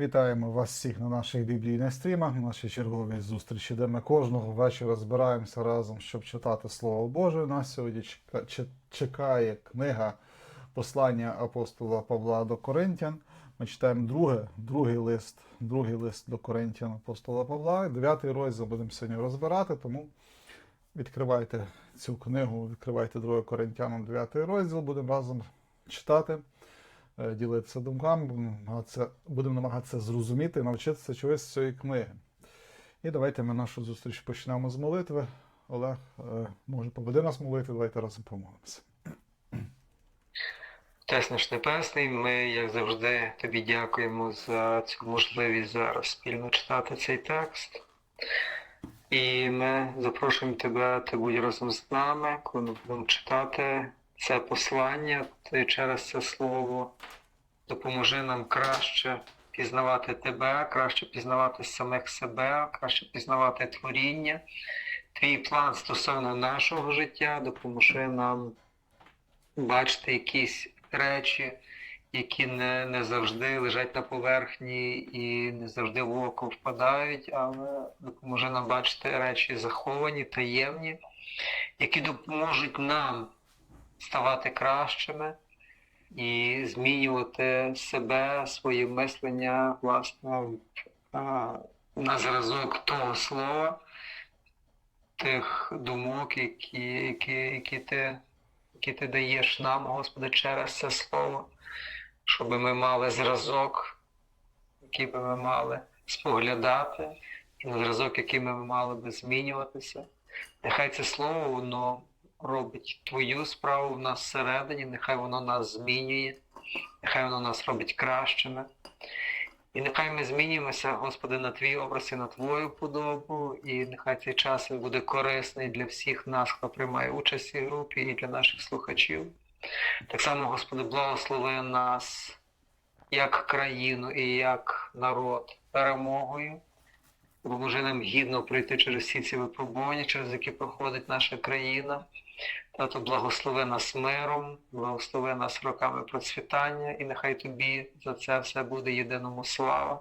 Вітаємо вас всіх на наших біблійних стрімах, на нашій черговій зустрічі, де ми кожного вечора збираємося разом, щоб читати Слово Боже. Нас сьогодні чекає книга послання апостола Павла до Коринтян. Ми читаємо друге, другий лист, другий лист до Коринтян апостола Павла. Дев'ятий розділ будемо сьогодні розбирати, тому відкривайте цю книгу, відкривайте 2 Коринтянам 9 розділ, будемо разом читати ділитися думками, будемо намагатися, зрозуміти, навчитися чогось з цієї книги. І давайте ми нашу зустріч почнемо з молитви. Олег, е, може, поведи нас молити, давайте разом помолимося. Отець наш Небесний, ми, як завжди, тобі дякуємо за цю можливість зараз спільно читати цей текст. І ми запрошуємо тебе, ти будь разом з нами, коли ми будемо читати це послання, ти через це слово допоможи нам краще пізнавати тебе, краще пізнавати самих себе, краще пізнавати творіння, твій план стосовно нашого життя, допоможи нам бачити якісь речі, які не, не завжди лежать на поверхні і не завжди в око впадають, але допоможе нам бачити речі заховані, таємні, які допоможуть нам ставати кращими і змінювати себе, своє мислення, власне, на зразок того слова, тих думок, які, які, які ти які ти даєш нам, Господи, через це слово, щоб ми мали зразок, який би ми мали споглядати, і зразок, який ми мали би змінюватися. Нехай це слово воно робить твою справу в нас всередині, нехай воно нас змінює, нехай воно нас робить кращими. І нехай ми змінюємося, Господи, на твій образ і на Твою подобу, і нехай цей час буде корисний для всіх нас, хто приймає участь у групі, і для наших слухачів. Так само, Господи, благослови нас як країну і як народ перемогою. Допоможи нам гідно пройти через всі ці випробування, через які проходить наша країна. Тато, благослови нас миром, благослови нас роками процвітання, і нехай тобі за це все буде єдиному слава.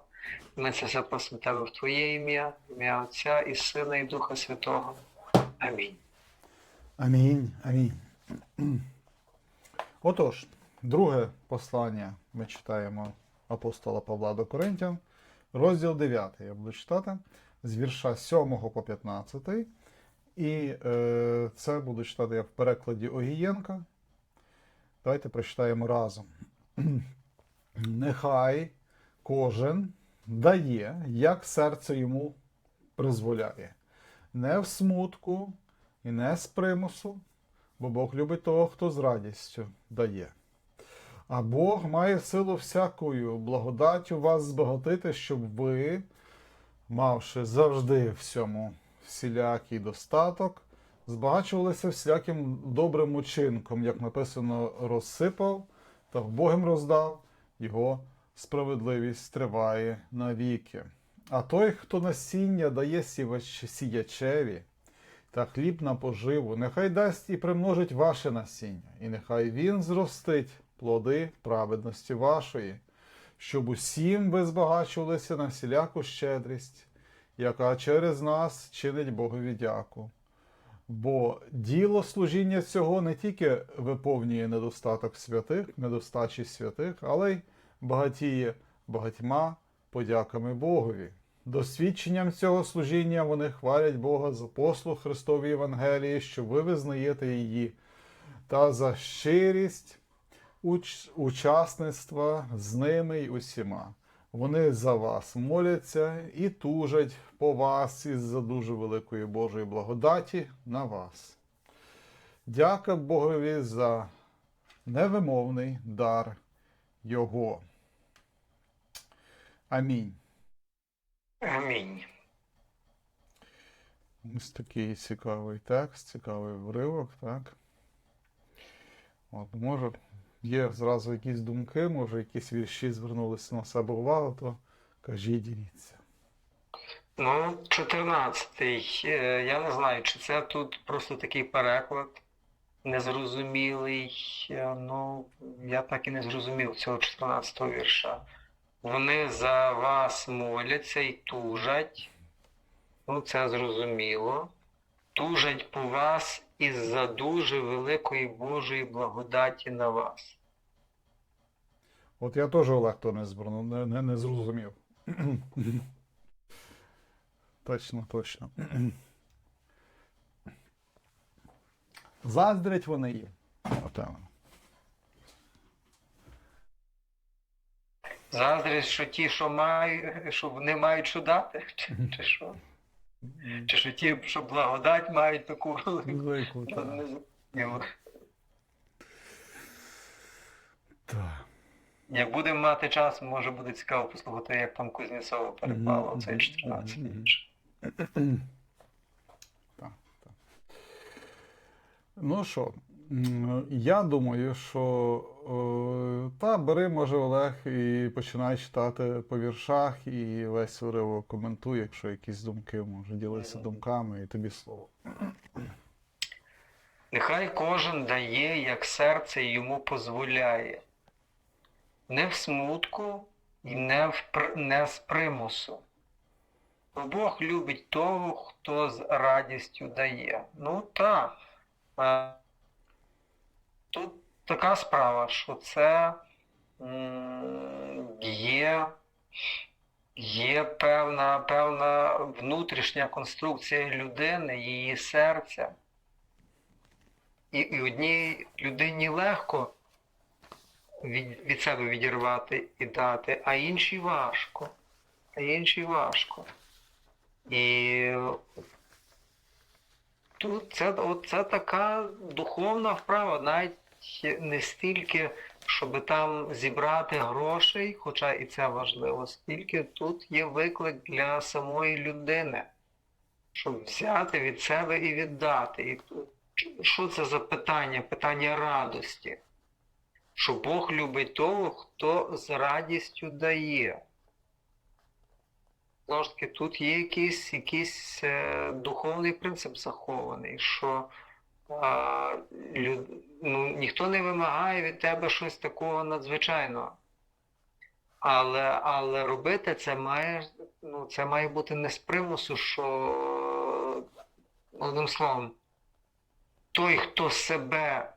Ми це все просимо тебе в Твоє ім'я, ім'я Отця і Сина, і Духа Святого. Амінь. Амінь. Амінь. Отож, друге послання ми читаємо апостола Павла до Коринтян, розділ 9. Я буду читати з вірша 7 по 15. І е, це буду читати я в перекладі Огієнка. Давайте прочитаємо разом. Нехай кожен дає, як серце йому дозволяє, не в смутку і не з примусу, бо Бог любить того, хто з радістю дає. А Бог має силу всякою благодаттю вас збагатити, щоб ви, мавши завжди всьому всілякий достаток, збагачувалися всіляким добрим учинком, як написано, розсипав та вбогим роздав, його справедливість триває навіки. А той, хто насіння дає сіячеві, та хліб на поживу, нехай дасть і примножить ваше насіння, і нехай він зростить плоди праведності вашої, щоб усім ви збагачувалися на всіляку щедрість, яка через нас чинить Богові дяку. Бо діло служіння цього не тільки виповнює недостаток святих, недостачі святих, але й багатіє багатьма подяками Богові. Досвідченням цього служіння вони хвалять Бога за послуг Христової Євангелії, що ви визнаєте її, та за щирість уч- учасництва з ними й усіма. Вони за вас моляться і тужать по вас із-за дуже великої Божої благодаті на вас. Дяка Богові за невимовний дар Його. Амінь. Амінь. Ось такий цікавий текст, цікавий вривок, так? От, може, є зразу якісь думки, може, якісь вірші звернулися на себе увагу, то кажіть, діліться. Ну, 14-й. Е, Я не знаю, чи це тут просто такий переклад незрозумілий. Е, Ну, я так і не зрозумів цього 14-го вірша. вони за вас моляться і тужать. Ну, це зрозуміло. Тужать по вас із-за дуже великої Божої благодаті на вас. От я теж Олег то не не, не, не зрозумів. точно, точно. Заздрять вони. Напевно. Заздрість, що ті, що мають, що вони мають що дати, чи, чи що? Чи що ті, що благодать мають таку велику. Так. Як будемо мати час, може буде цікаво послухати, як там Кузнєцова перепало цей 14 інше. Так, так. Ну що, я думаю, що е, та бери, може, Олег, і починай читати по віршах, і весь уривок коментуй, якщо якісь думки, може, ділися думками, і тобі слово. Нехай кожен дає, як серце йому дозволяє, не в смутку і не, в, пр- не з примусу. Бо Бог любить того, хто з радістю дає. Ну так. Тут така справа, що це є, є певна, певна внутрішня конструкція людини, її серця. І, і одній людині легко від, від себе відірвати і дати, а іншій важко. А іншій важко. І тут це, це така духовна вправа, навіть не стільки, щоб там зібрати грошей, хоча і це важливо, стільки тут є виклик для самої людини, щоб взяти від себе і віддати. І що це за питання? Питання радості. Що Бог любить того, хто з радістю дає. Знову ж таки, тут є якийсь, якийсь е, духовний принцип захований, що а, люд, ну, ніхто не вимагає від тебе щось такого надзвичайного. Але, але робити це має, ну, це має бути не з примусу, що одним словом, той, хто себе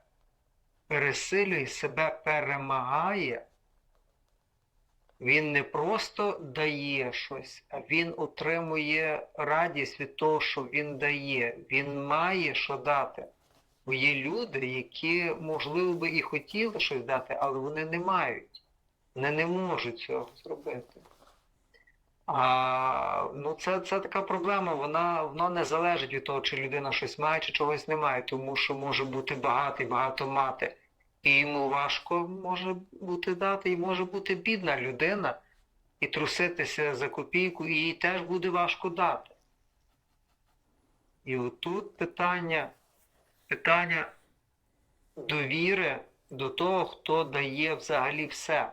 пересилює, себе перемагає, він не просто дає щось, а він отримує радість від того, що він дає. Він має що дати. Бо є люди, які, можливо, би і хотіли щось дати, але вони не мають. Вони не можуть цього зробити. А, ну, це, це така проблема, вона, вона не залежить від того, чи людина щось має, чи чогось не має, тому що може бути багатий, багато мати. І йому важко може бути дати, і може бути бідна людина, і труситися за копійку, і їй теж буде важко дати. І отут питання, питання довіри до того, хто дає взагалі все,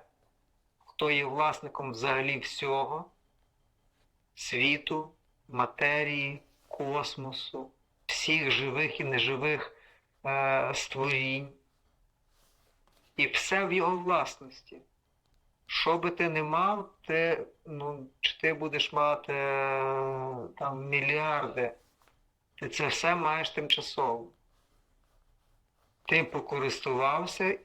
хто є власником взагалі всього світу, матерії, космосу, всіх живих і неживих е, створінь. І все в його власності. Що би ти не мав, ти, ну, чи ти будеш мати е, там мільярди, ти це все маєш тимчасово. Ти покористувався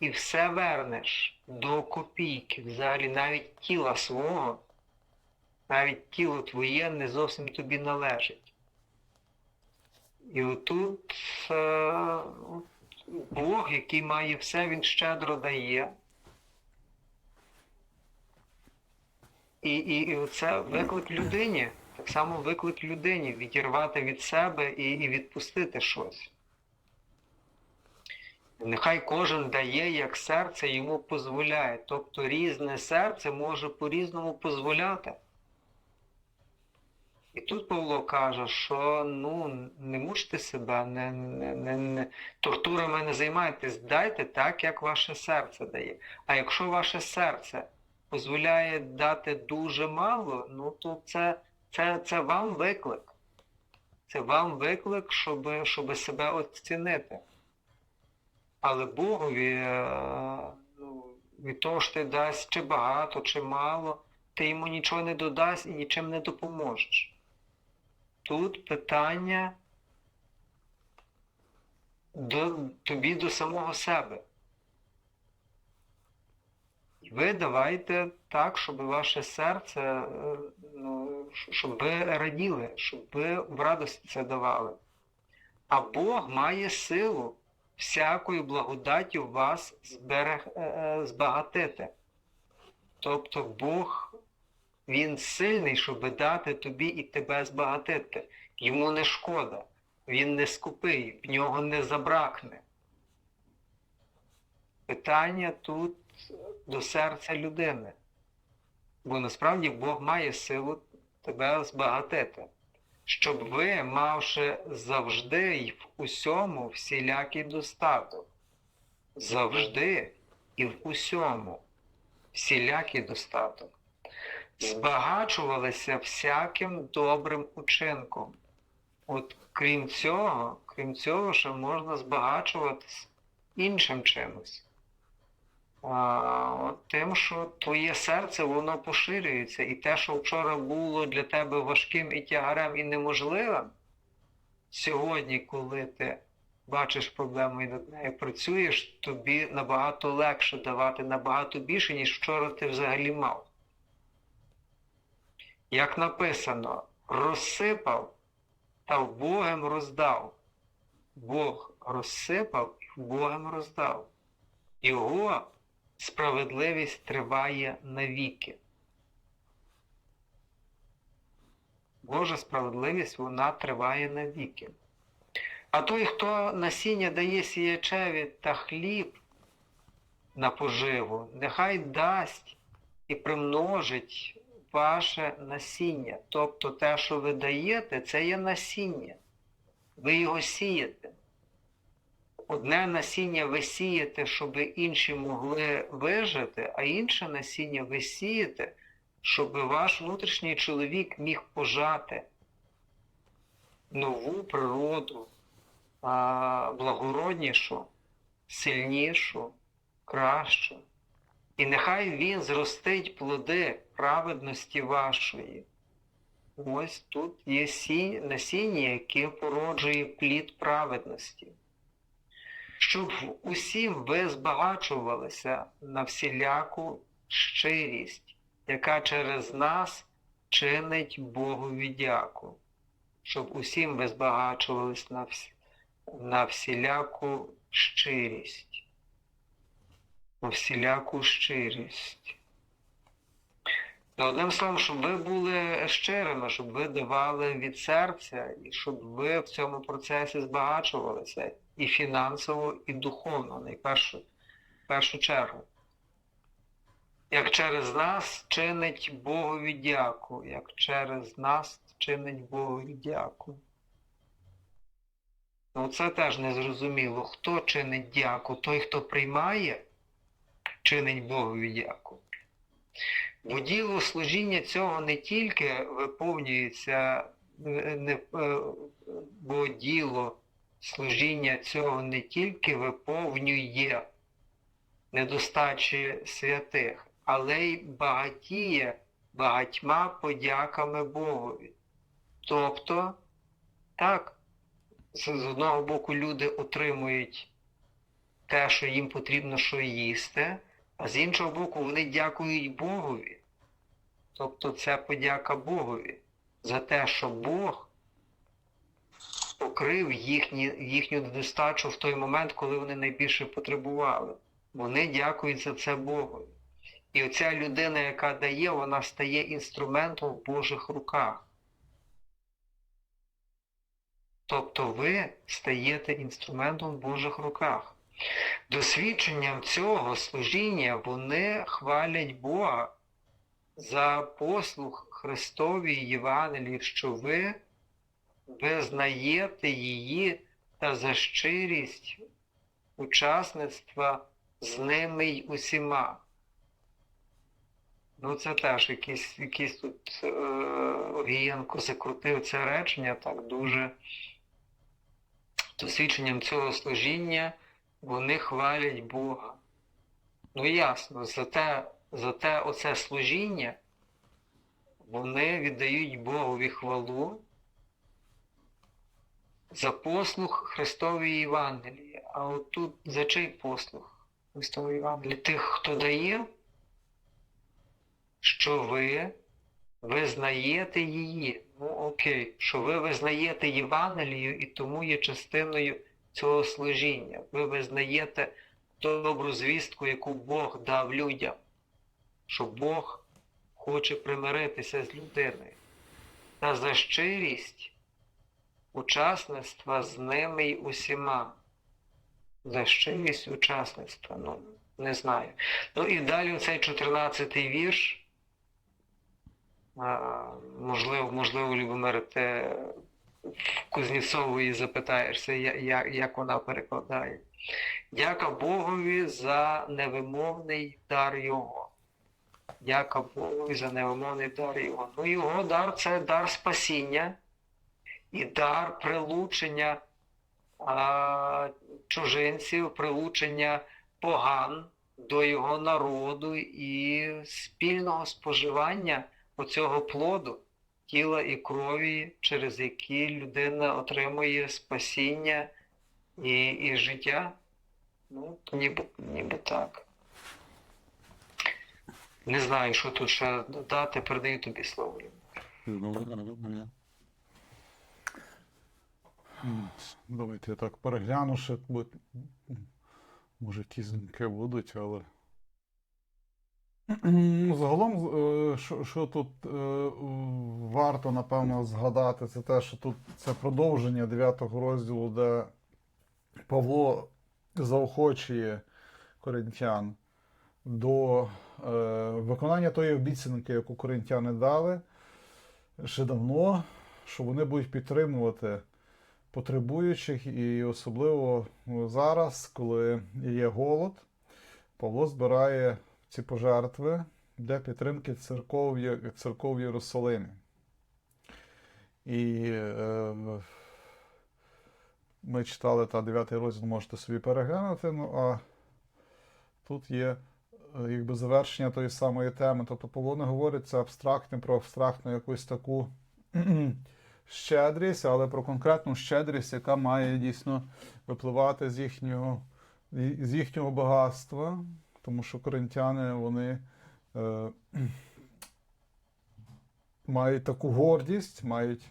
і все вернеш до копійки, взагалі навіть тіла свого навіть тіло твоє не зовсім тобі належить. І отут е, Бог, який має все, він щедро дає. І, і, і оце виклик людині, так само виклик людині відірвати від себе і, і відпустити щось. Нехай кожен дає, як серце йому дозволяє. Тобто різне серце може по-різному дозволяти. І тут Павло каже, що ну не мучте себе, не, не, не, не тортурами не займайтесь, дайте так, як ваше серце дає. А якщо ваше серце дозволяє дати дуже мало, ну то це, це, це вам виклик. Це вам виклик, щоб, щоб себе оцінити. Але Богові е, ну, від того, що ти дасть чи багато, чи мало, ти йому нічого не додасть і нічим не допоможеш. Тут питання до, тобі до самого себе. Ви давайте так, щоб ваше серце, е, ну, щоб ви раділи, щоб ви в радості це давали. А Бог має силу всякою благодаттю вас е, е, збагатити. Тобто Бог, Він сильний, щоб дати тобі і тебе збагатити. Йому не шкода, він не скупий, в нього не забракне. Питання тут до серця людини. Бо насправді Бог має силу тебе збагатити щоб ви, мавши завжди й в усьому всілякий достаток. Завжди і в усьому всілякий достаток. Збагачувалися всяким добрим учинком. От крім цього, крім цього, ще можна збагачуватись іншим чимось. А, от тим, що твоє серце воно поширюється, і те, що вчора було для тебе важким і тягарем і неможливим, сьогодні, коли ти бачиш проблему і над нею працюєш, тобі набагато легше давати набагато більше, ніж вчора ти взагалі мав. Як написано, розсипав та вбогим роздав. Бог розсипав і вбогим роздав. Його справедливість триває навіки. Божа справедливість вона триває навіки. А той, хто насіння дає сіячеві та хліб на поживу, нехай дасть і примножить ваше насіння. Тобто те, що ви даєте, це є насіння. Ви його сієте. Одне насіння ви сієте, щоб інші могли вижити, а інше насіння ви сієте, щоб ваш внутрішній чоловік міг пожати нову природу, благороднішу, сильнішу, кращу. І нехай він зростить плоди праведності вашої. Ось тут є сі... насіння, яке породжує плід праведності щоб усім ви збагачувалися на всіляку щирість, яка через нас чинить Богові дяку, щоб усім ви збагачувались на всіляку щирість. На всіляку щирість. Одним словом, щоб ви були щирими, щоб ви давали від серця, і щоб ви в цьому процесі збагачувалися і фінансово, і духовно, найпершу в першу чергу. Як через нас чинить Богові дяку, як через нас чинить Богові дяку. Ну це теж незрозуміло. Хто чинить дяку? Той, хто приймає, чинить Богові дяку. Бо діло служіння цього не тільки виповнюється, е, бо діло служіння цього не тільки виповнює недостачі святих, але й багатіє багатьма подяками Богові. Тобто, так, з одного боку люди отримують те, що їм потрібно що їсти, а з іншого боку, вони дякують Богові. Тобто це подяка Богові за те, що Бог покрив їхні, їхню недостачу в той момент, коли вони найбільше потребували. Вони дякують за це Богові. І оця людина, яка дає, вона стає інструментом в Божих руках. Тобто ви стаєте інструментом в Божих руках. Досвідченням цього служіння вони хвалять Бога за послуг Христовій Євангелії, що ви визнаєте її та за щирість учасництва з ними й усіма. Ну, це теж якийсь, якийсь тут е, Огієнко закрутив це речення так дуже досвідченням цього служіння вони хвалять Бога. Ну ясно, зате, зате оце служіння, вони віддають Богові хвалу за послуг Христової Євангелії. А от тут за чий послуг Христової Євангелії? Тих, хто дає, що ви визнаєте її. Ну окей, що ви визнаєте Євангелію і тому є частиною цього служіння. Ви визнаєте добру звістку, яку Бог дав людям, що Бог хоче примиритися з людиною. Та за щирість учасництва з ними й усіма. За щирість учасництва, ну, не знаю. Ну і далі цей 14-й вірш. Можливо, можливо, Любомир, ти Кузнєцової запитаєшся, я- я- як вона перекладає. Дяка Богові за невимовний дар Його. Дяка Богові за невимовний дар Його. Ну, його дар це дар спасіння і дар прилучення а, чужинців, прилучення поган до його народу і спільного споживання оцього плоду тіла і крові, через які людина отримує спасіння і, і життя. Ну, ніби, ніби так. Не знаю, що тут ще додати, передаю тобі слово. Давайте я так перегляну, ще може якісь думки будуть, але. Загалом, е, що, що тут е, варто, напевно, згадати, це те, що тут це продовження 9 розділу, де Павло заохочує коринтян до е, виконання тої обіцянки, яку коринтяни дали ще давно, що вони будуть підтримувати потребуючих, і особливо зараз, коли є голод, Павло збирає ці пожертви для підтримки церков, церков Єрусалимі. І е, ми читали та 9 розділ, можете собі переглянути. Ну а тут є е, якби завершення тої самої теми. Тобто Павло не говорить це абстрактне про абстрактну якусь таку щедрість, але про конкретну щедрість, яка має дійсно випливати з їхнього, з їхнього багатства, тому що коринтяни вони е, мають таку гордість, мають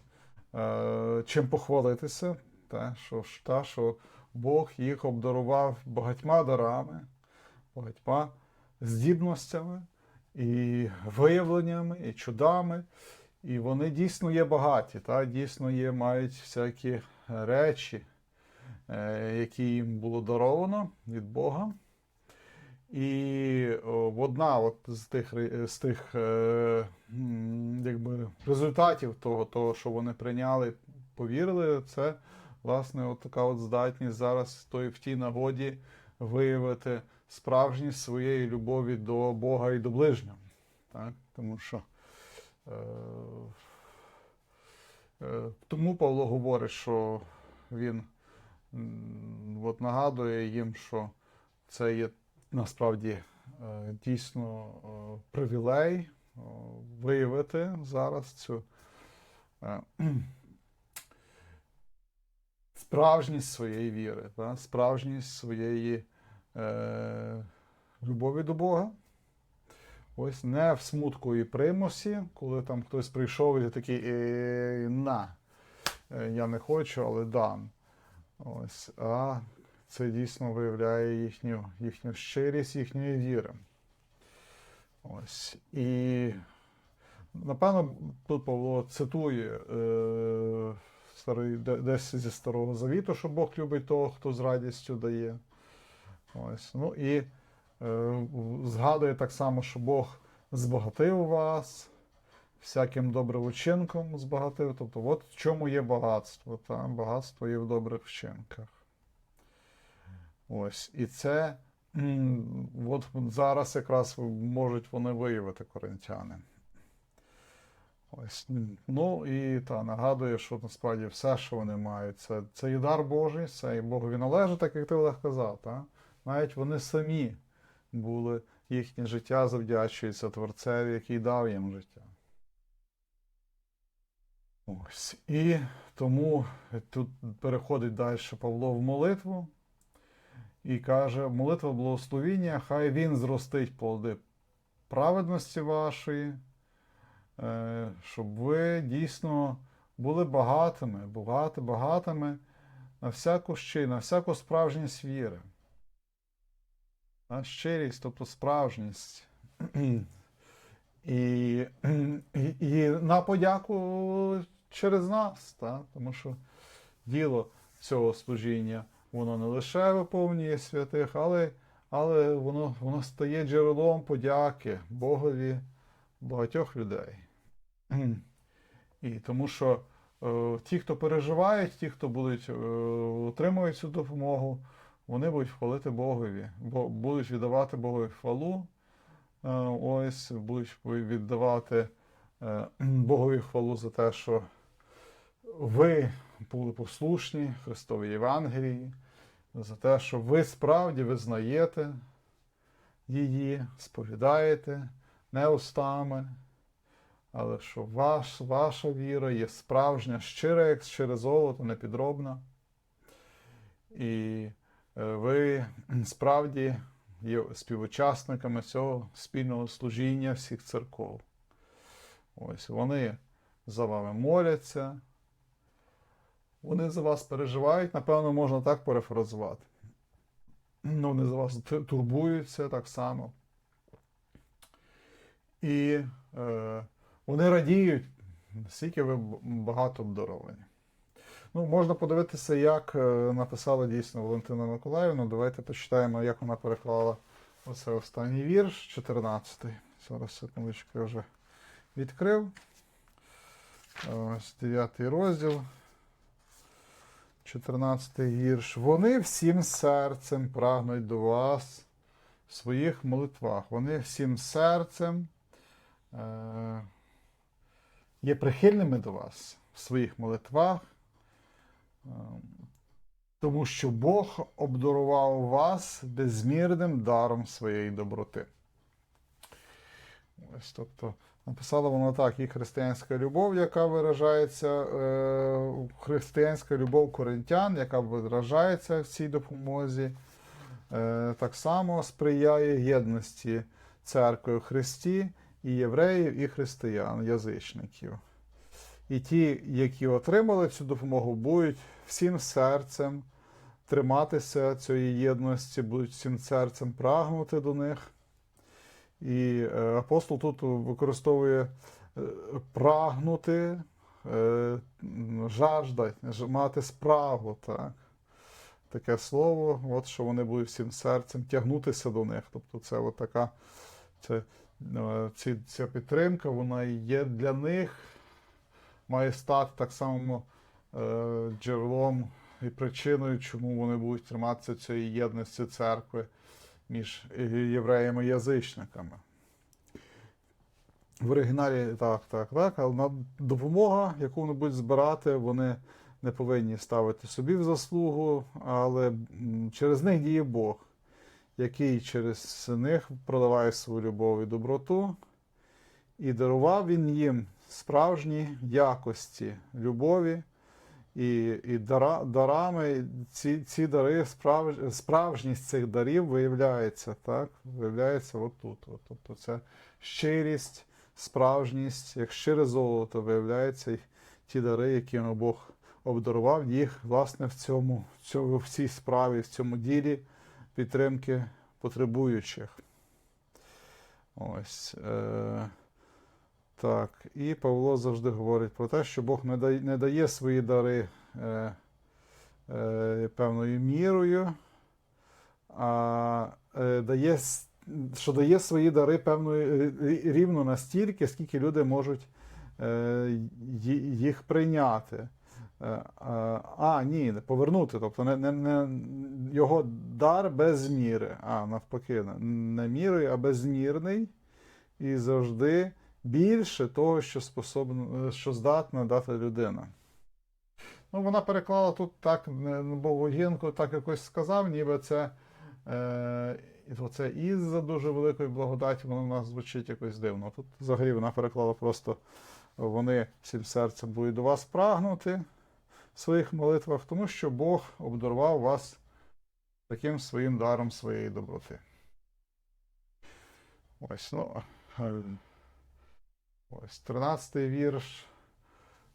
е, чим похвалитися, те, що, та, що Бог їх обдарував багатьма дарами, багатьма здібностями і виявленнями, і чудами. І вони дійсно є багаті, та, дійсно є, мають всякі речі, е, які їм було даровано від Бога. І одна от з тих, з тих е, якби, результатів того, того, що вони прийняли, повірили, це власне от така от здатність зараз той- в тій нагоді виявити справжність своєї любові до Бога і до ближнього. Так? Тому що е, е, тому Павло говорить, що він от нагадує їм, що це є насправді е, дійсно е, привілей виявити зараз цю е, справжність своєї віри, справжність своєї е, любові до Бога. Ось не в смутку і примусі, коли там хтось прийшов і такий е, на, е, я не хочу, але дам. Ось, а це дійсно виявляє їхню, їхню щирість їхньої віри. Ось. І напевно, тут Павло цитує е, старий, десь зі Старого Завіту, що Бог любить того, хто з радістю дає. Ось. Ну і е, згадує так само, що Бог збагатив вас, всяким добрим вчинком збагатив. Тобто, от в чому є багатство. Та? Багатство є в добрих вчинках. Ось. І це от зараз якраз можуть вони виявити коринтяни. Ось. Ну і та, нагадує, що насправді все, що вони мають, це, це є дар Божий, це і Богові належить, так як ти Олег казав. Та? Навіть вони самі були, їхнє життя завдячується Творцеві, який дав їм життя. Ось. І тому тут переходить далі Павло в молитву і каже: молитва благословіння, хай він зростить плоди праведності вашої, е, щоб ви дійсно були багатими, багати, багатими на всяку щи, на всяку справжність віри. На щирість, тобто справжність. І, і, і на подяку через нас, так? тому що діло цього служіння, воно не лише виповнює святих, але, але воно, воно стає джерелом подяки Богові багатьох людей. І тому що е, ті, хто переживають, ті, хто будуть е, отримують цю допомогу, вони будуть хвалити Богові, бо будуть віддавати Богові хвалу. Е, ось будуть віддавати е, Богові хвалу за те, що ви були послушні Христовій Євангелії, за те, що ви справді визнаєте її, сповідаєте не устами, але що ваш, ваша віра є справжня, щира, як щире золото, непідробна. І е, ви справді є співучасниками цього спільного служіння всіх церков. Ось вони за вами моляться, вони за вас переживають, напевно, можна так перефразувати. Ну, Вони за вас турбуються так само. І е, вони радіють, наскільки ви багато обдаровані. Ну, можна подивитися, як е, написала дійсно Валентина Миколаївна. Давайте почитаємо, як вона переклала оце останній вірш, 14-й. Зараз секундочку я вже відкрив. Ось 9 розділ. 14 вірш. Вони всім серцем прагнуть до вас в своїх молитвах. Вони всім серцем е, є прихильними до вас в своїх молитвах. Е, тому що Бог обдарував вас безмірним даром своєї доброти. Ось, тобто, написала вона так, і християнська любов, яка виражається, е, християнська любов коринтян, яка виражається в цій допомозі, е, так само сприяє єдності церкви в Христі і євреїв, і християн, язичників. І ті, які отримали цю допомогу, будуть всім серцем триматися цієї єдності, будуть всім серцем прагнути до них. І е, апостол тут використовує е, прагнути, е, жаждать, мати справу. Так? Таке слово, от що вони будуть всім серцем тягнутися до них. Тобто це от така це, ці, ця підтримка, вона є для них, має стати так само е, джерелом і причиною, чому вони будуть триматися цієї єдності церкви між євреями язичниками. В оригіналі так, так, так, але допомога, яку вони будуть збирати, вони не повинні ставити собі в заслугу, але через них діє Бог, який через них продаває свою любов і доброту, і дарував він їм справжні якості любові, і, і дара, дарами ці, ці дари, справ, справжність цих дарів виявляється, так? Виявляється отут. От, тобто це щирість, справжність, як щире золото, виявляється ті дари, якими Бог обдарував їх, власне, в цьому, в цьому, в цій справі, в цьому ділі підтримки потребуючих. Ось. Е- так, і Павло завжди говорить про те, що Бог не дає, не дає свої дари е, е, певною мірою, а е, дає, що дає свої дари певною рівно настільки, скільки люди можуть е, їх прийняти. Е, а, ні, повернути. Тобто не, не, не, його дар без міри, а навпаки, не мірою, а безмірний і завжди більше того, що способно, що здатна дати людина. Ну, вона переклала тут так, бо Логінко так якось сказав, ніби це е, І оце із-за дуже великої благодаті, воно в нас звучить якось дивно. Тут взагалі вона переклала просто вони всім серцем будуть до вас прагнути в своїх молитвах, тому що Бог обдарував вас таким своїм даром своєї доброти. Ось, ну. Ось 13-й вірш.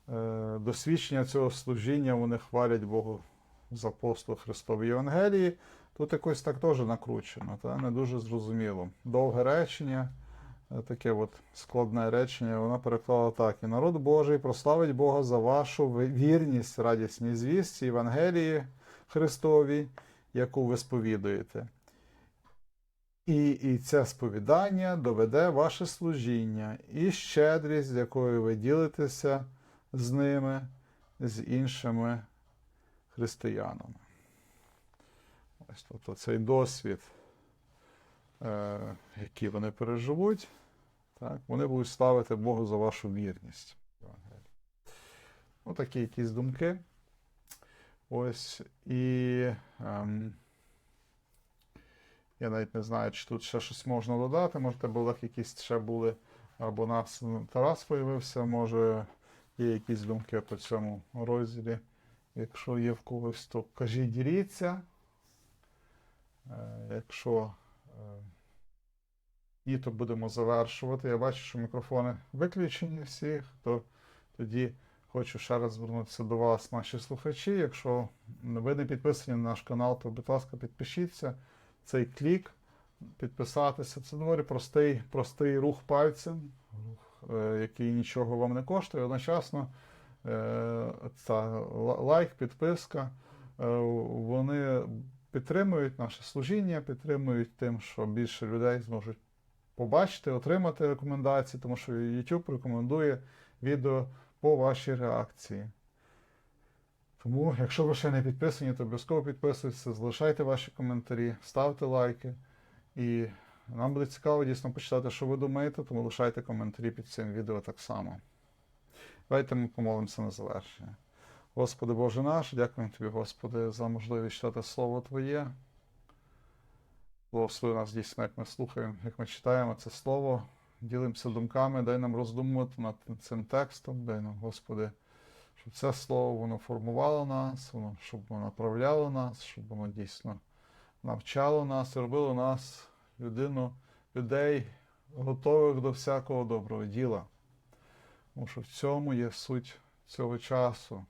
Е, Досвідчення цього служіння вони хвалять Богу за апостол Христової Євангелії. Тут якось так теж накручено, та? не дуже зрозуміло. Довге речення, е, таке от складне речення, вона переклала так: І народ Божий прославить Бога за вашу вірність радісній звісті Євангелії Христовій, яку ви сповідуєте. І, і це сповідання доведе ваше служіння і щедрість, з якою ви ділитеся з ними, з іншими християнами. Ось тобто цей досвід, е, який вони переживуть, так, вони будуть ставити Богу за вашу вірність. Ну, такі якісь думки. Ось і. Ем, я навіть не знаю, чи тут ще щось можна додати. Може, тебе Олег, якісь ще були, або нас Тарас появився, може, є якісь думки по цьому розділі. Якщо є в когось, то кажіть, діліться. Е, Якщо е, ні, то будемо завершувати. Я бачу, що мікрофони виключені всіх, то тоді хочу ще раз звернутися до вас, наші слухачі. Якщо ви не підписані на наш канал, то, будь ласка, підпишіться. Цей клік, підписатися. Це доволі простий, простий рух пальцем, е, який нічого вам не коштує. Одночасно е, ця лайк, підписка, е, вони підтримують наше служіння, підтримують тим, що більше людей зможуть побачити, отримати рекомендації, тому що YouTube рекомендує відео по вашій реакції. Тому, якщо ви ще не підписані, то обов'язково підписуйтесь, залишайте ваші коментарі, ставте лайки. І нам буде цікаво дійсно почитати, що ви думаєте, тому лишайте коментарі під цим відео так само. Давайте ми помолимося на завершення. Господи Боже наш, дякуємо Тобі, Господи, за можливість читати Слово Твоє. Благослови нас дійсно, як ми слухаємо, як ми читаємо це слово, ділимося думками, дай нам роздумувати над цим текстом, дай нам, Господи, це слово воно формувало нас, воно, щоб воно направляло нас, щоб воно дійсно навчало нас робило нас, людину, людей, готових до всякого доброго діла. Тому що в цьому є суть цього часу,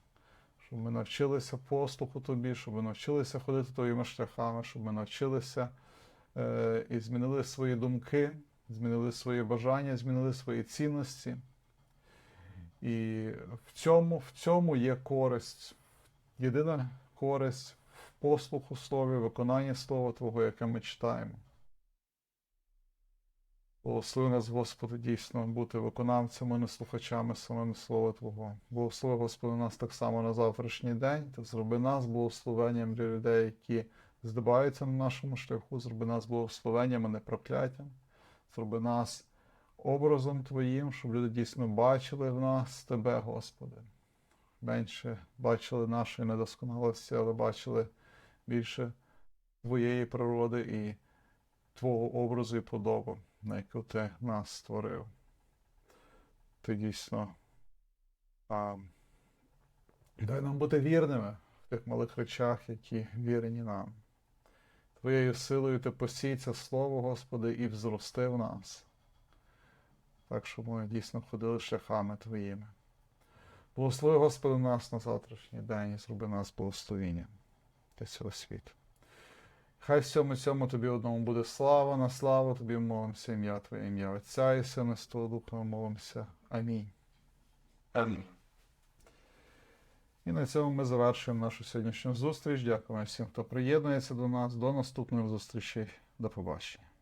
щоб ми навчилися послуху тобі, щоб ми навчилися ходити твоїми шляхами, щоб ми навчилися е, і змінили свої думки, змінили свої бажання, змінили свої цінності. І в цьому, в цьому є користь, єдина користь в послуху слові, виконанні слова Твого, яке ми читаємо. Благослови нас, Господи, дійсно бути виконавцями, не слухачами самими Слова Твого. Благослови, Господи, нас так само на завтрашній день, та зроби нас благословенням для людей, які здобаються на нашому шляху, зроби нас благословенням, а не прокляттям. Зроби нас образом Твоїм, щоб люди дійсно бачили в нас Тебе, Господи. Менше бачили нашої недосконалості, але бачили більше Твоєї природи і Твого образу і подобу, на яку Ти нас створив. Ти дійсно а, дай нам бути вірними в тих малих речах, які вірені нам. Твоєю силою ти посій це слово, Господи, і взрости в нас. Так, щоб ми дійсно ходили шляхами Твоїми. Благослови, Господи, нас на завтрашній день і зроби нас благословінням для цього світу. Хай всьому цьому тобі одному буде слава на славу, тобі молимося ім'я Твоє ім'я Отця і Сина з Твого Духа молимося. Амінь. Амінь. І на цьому ми завершуємо нашу сьогоднішню зустріч. Дякуємо всім, хто приєднується до нас. До наступних зустрічей. До побачення.